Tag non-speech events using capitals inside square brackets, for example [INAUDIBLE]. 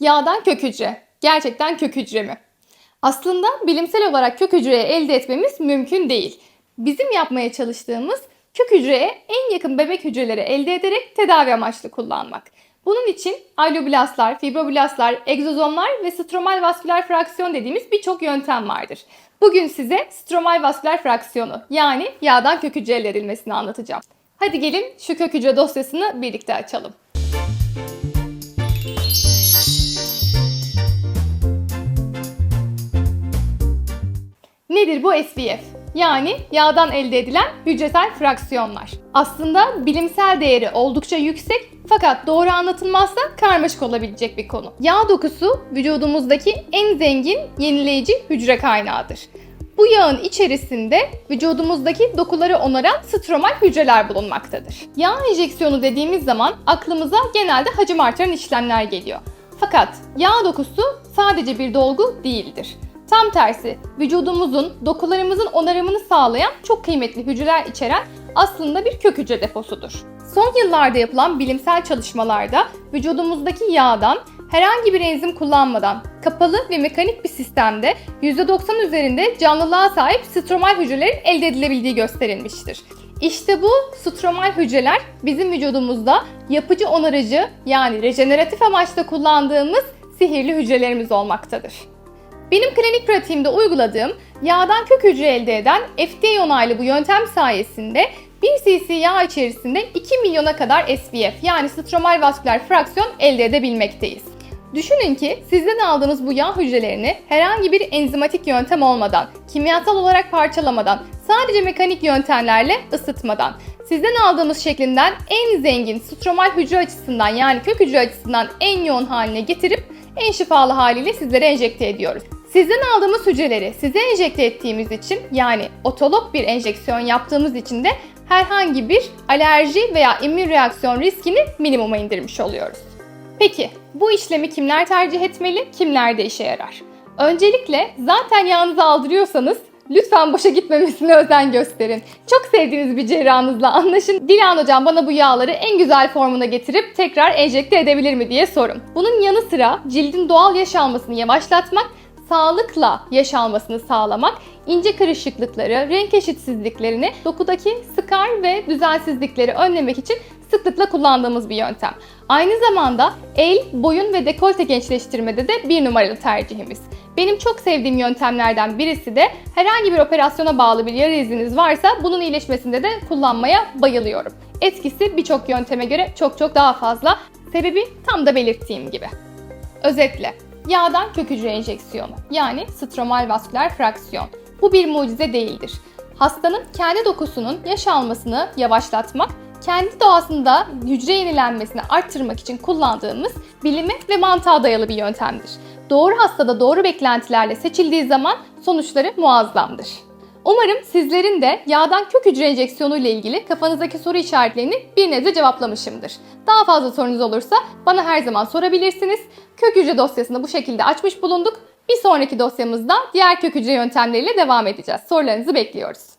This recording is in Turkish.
Yağdan kök hücre. Gerçekten kök hücre mi? Aslında bilimsel olarak kök hücreyi elde etmemiz mümkün değil. Bizim yapmaya çalıştığımız kök hücreye en yakın bebek hücreleri elde ederek tedavi amaçlı kullanmak. Bunun için alloblastlar, fibroblastlar, egzozomlar ve stromal vasküler fraksiyon dediğimiz birçok yöntem vardır. Bugün size stromal vasküler fraksiyonu yani yağdan kök hücre elde edilmesini anlatacağım. Hadi gelin şu kök hücre dosyasını birlikte açalım. Nedir bu SVF? Yani yağdan elde edilen hücresel fraksiyonlar. Aslında bilimsel değeri oldukça yüksek fakat doğru anlatılmazsa karmaşık olabilecek bir konu. Yağ dokusu vücudumuzdaki en zengin yenileyici hücre kaynağıdır. Bu yağın içerisinde vücudumuzdaki dokuları onaran stromal hücreler bulunmaktadır. Yağ enjeksiyonu dediğimiz zaman aklımıza genelde hacim artıran işlemler geliyor. Fakat yağ dokusu sadece bir dolgu değildir. Tam tersi vücudumuzun dokularımızın onarımını sağlayan çok kıymetli hücreler içeren aslında bir kök hücre deposudur. Son yıllarda yapılan bilimsel çalışmalarda vücudumuzdaki yağdan herhangi bir enzim kullanmadan kapalı ve mekanik bir sistemde %90 üzerinde canlılığa sahip stromal hücrelerin elde edilebildiği gösterilmiştir. İşte bu stromal hücreler bizim vücudumuzda yapıcı onarıcı yani rejeneratif amaçla kullandığımız sihirli hücrelerimiz olmaktadır. Benim klinik pratiğimde uyguladığım yağdan kök hücre elde eden FDA onaylı bu yöntem sayesinde 1 cc yağ içerisinde 2 milyona kadar SVF yani stromal vasküler fraksiyon elde edebilmekteyiz. Düşünün ki sizden aldığınız bu yağ hücrelerini herhangi bir enzimatik yöntem olmadan, kimyasal olarak parçalamadan, sadece mekanik yöntemlerle ısıtmadan, sizden aldığımız şeklinden en zengin stromal hücre açısından yani kök hücre açısından en yoğun haline getirip en şifalı haliyle sizlere enjekte ediyoruz. Sizden aldığımız hücreleri size enjekte ettiğimiz için yani otolog bir enjeksiyon yaptığımız için de herhangi bir alerji veya immün reaksiyon riskini minimuma indirmiş oluyoruz. Peki bu işlemi kimler tercih etmeli, kimler de işe yarar? Öncelikle zaten yağınızı aldırıyorsanız lütfen boşa gitmemesine [LAUGHS] özen gösterin. Çok sevdiğiniz bir cerrahınızla anlaşın. Dilan hocam bana bu yağları en güzel formuna getirip tekrar enjekte edebilir mi diye sorun. Bunun yanı sıra cildin doğal yaş almasını yavaşlatmak sağlıkla yaş almasını sağlamak, ince kırışıklıkları, renk eşitsizliklerini, dokudaki sıkar ve düzensizlikleri önlemek için sıklıkla kullandığımız bir yöntem. Aynı zamanda el, boyun ve dekolte gençleştirmede de bir numaralı tercihimiz. Benim çok sevdiğim yöntemlerden birisi de herhangi bir operasyona bağlı bir yara iziniz varsa bunun iyileşmesinde de kullanmaya bayılıyorum. Etkisi birçok yönteme göre çok çok daha fazla. Sebebi tam da belirttiğim gibi. Özetle, yağdan kök hücre enjeksiyonu yani stromal vasküler fraksiyon. Bu bir mucize değildir. Hastanın kendi dokusunun yaş almasını yavaşlatmak, kendi doğasında hücre yenilenmesini arttırmak için kullandığımız bilime ve mantığa dayalı bir yöntemdir. Doğru hastada doğru beklentilerle seçildiği zaman sonuçları muazzamdır. Umarım sizlerin de yağdan kök hücre enjeksiyonu ile ilgili kafanızdaki soru işaretlerini bir nebze cevaplamışımdır. Daha fazla sorunuz olursa bana her zaman sorabilirsiniz. Kök hücre dosyasını bu şekilde açmış bulunduk. Bir sonraki dosyamızda diğer kök hücre yöntemleriyle devam edeceğiz. Sorularınızı bekliyoruz.